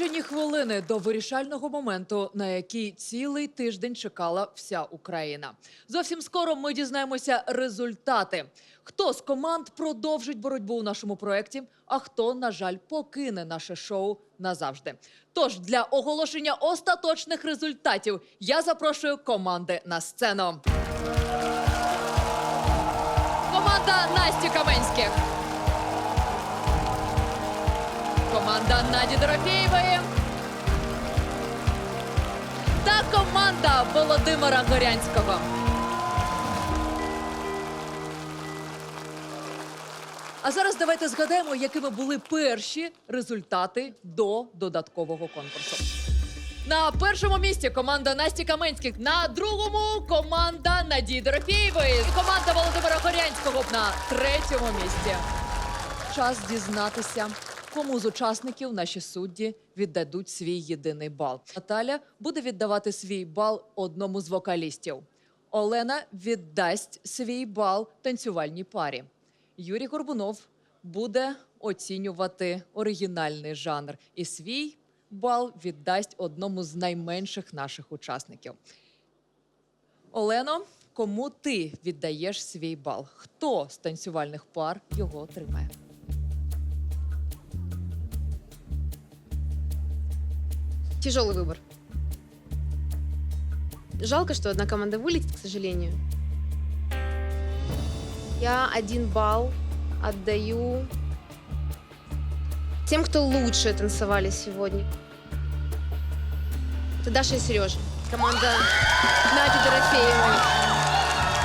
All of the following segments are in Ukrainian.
Лічені хвилини до вирішального моменту, на який цілий тиждень чекала вся Україна. Зовсім скоро ми дізнаємося результати. Хто з команд продовжить боротьбу у нашому проєкті, а хто, на жаль, покине наше шоу назавжди. Тож для оголошення остаточних результатів я запрошую команди на сцену. Команда Насті Каменських. Команда Наді Дорофєєвої. Та команда Володимира Горянського. А зараз давайте згадаємо, якими були перші результати до додаткового конкурсу. На першому місці команда Насті Каменських, на другому команда Надії Дорофєєвої команда Володимира Горянського на третьому місці. Час дізнатися, кому з учасників наші судді віддадуть свій єдиний бал. Наталя буде віддавати свій бал одному з вокалістів. Олена віддасть свій бал танцювальній парі. Юрій Горбунов буде оцінювати оригінальний жанр і свій бал віддасть одному з найменших наших учасників. Олено, кому ти віддаєш свій бал? Хто з танцювальних пар його отримає? Тяжелый выбор. Жалко, что одна команда вылетит, к сожалению. Я один балл отдаю тем, кто лучше танцевали сегодня. Это Даша и Сережа. Команда Нади Дорофеевой.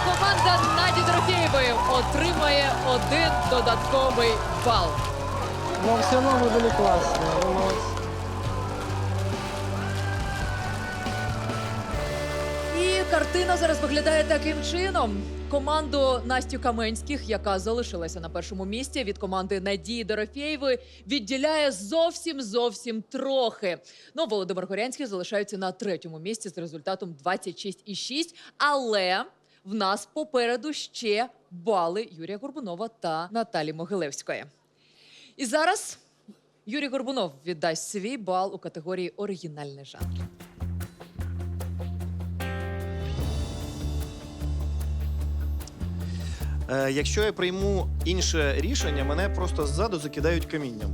Команда Наді Дорофєєвої отримає один додатковий бал. Но все равно вы были классные, вы молодцы. Картина зараз виглядає таким чином. Команду Настю Каменських, яка залишилася на першому місці від команди Надії Дорофєєвої, відділяє зовсім зовсім трохи. Ну, Володимир Горянський залишається на третьому місці з результатом 26,6. Але в нас попереду ще бали Юрія Горбунова та Наталі Могилевської. І зараз Юрій Горбунов віддасть свій бал у категорії оригінальний жанр. Е, якщо я прийму інше рішення, мене просто ззаду закидають камінням.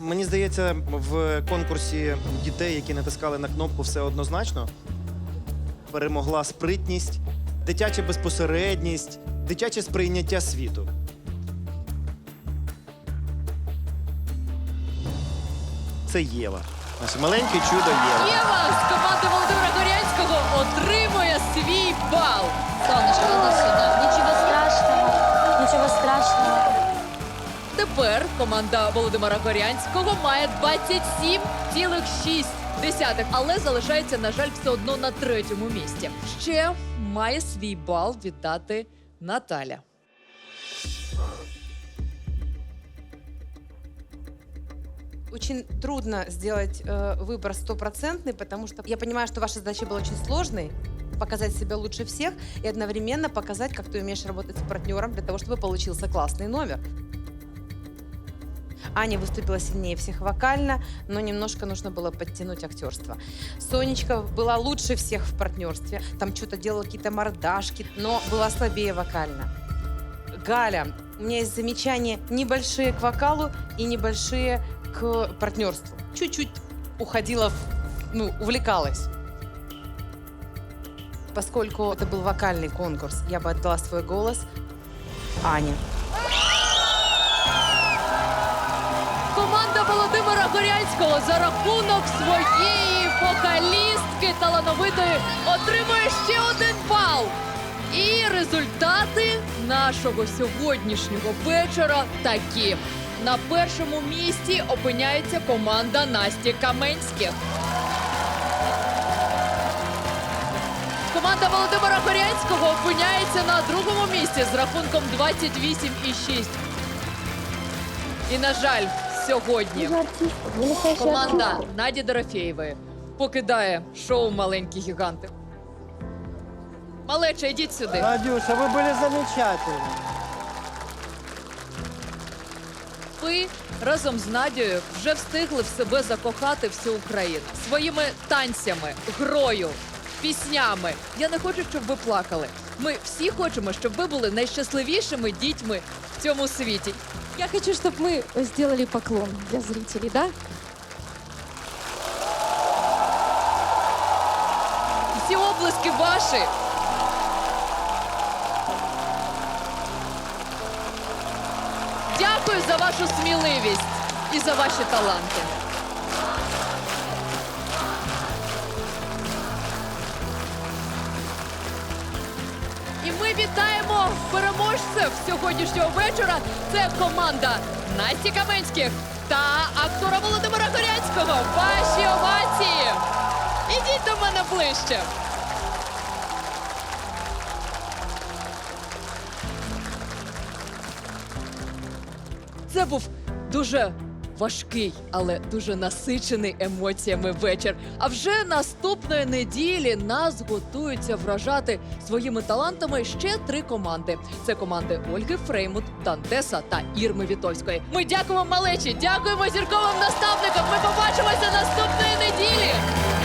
Мені здається, в конкурсі дітей, які натискали на кнопку все однозначно, перемогла спритність, дитяча безпосередність, дитяче сприйняття світу. Це Єва. Наше маленьке чудо Єва. Єва з команди Володимира Горянського отримує свій бал. Солнышко, иди сюда. Ничего страшного. Ничего страшного. Тепер команда Володимира Горянського має 27,6, але залишається, на жаль, все одно на третьому місці. Ще має свій бал віддати Наталя. Очень трудно сделать э, выбор стопроцентный, потому что я понимаю, что ваша задача была очень сложной Показать себя лучше всех и одновременно показать, как ты умеешь работать с партнером для того, чтобы получился классный номер. Аня выступила сильнее всех вокально, но немножко нужно было подтянуть актерство. Сонечка была лучше всех в партнерстве. Там что-то делала какие-то мордашки, но была слабее вокально. Галя, у меня есть замечания небольшие к вокалу и небольшие к партнерству. Чуть-чуть уходила, в, ну, увлекалась. Поскольку это был вокальный конкурс, я бы отдала свой голос Ане. Команда Володимира Горянського за рахунок своєї вокалістки талановитої отримує ще один бал. І результати нашого сьогоднішнього вечора такі. На першому місці опиняється команда Насті Каменських. Команда Володимира Горянського опиняється на другому місці з рахунком 28,6. І, на жаль, сьогодні команда Наді Дорофєєвої покидає шоу Маленькі гіганти. Малеча, йдіть сюди. Надюша, вы были замечательны. ви разом з Надією вже встигли в себе закохати всю Україну своїми танцями, грою, піснями. Я не хочу, щоб ви плакали. Ми всі хочемо, щоб ви були найщасливішими дітьми в цьому світі. Я хочу, чтобы мы сделали поклон для зрителей, да? Всі облиски ваші. Дякую за вашу сміливість і за ваші таланти. Вітаємо переможців сьогоднішнього вечора. Це команда Насті Каменських та актора Володимира Горянського. Ваші овації! Ідіть до мене ближче. Це був дуже важкий, але дуже насичений емоціями вечір. А вже наступної неділі нас готуються вражати своїми талантами ще три команди: це команди Ольги Фреймут, Дантеса та Ірми Вітовської. Ми дякуємо малечі, дякуємо зірковим наставникам. Ми побачимося наступної неділі.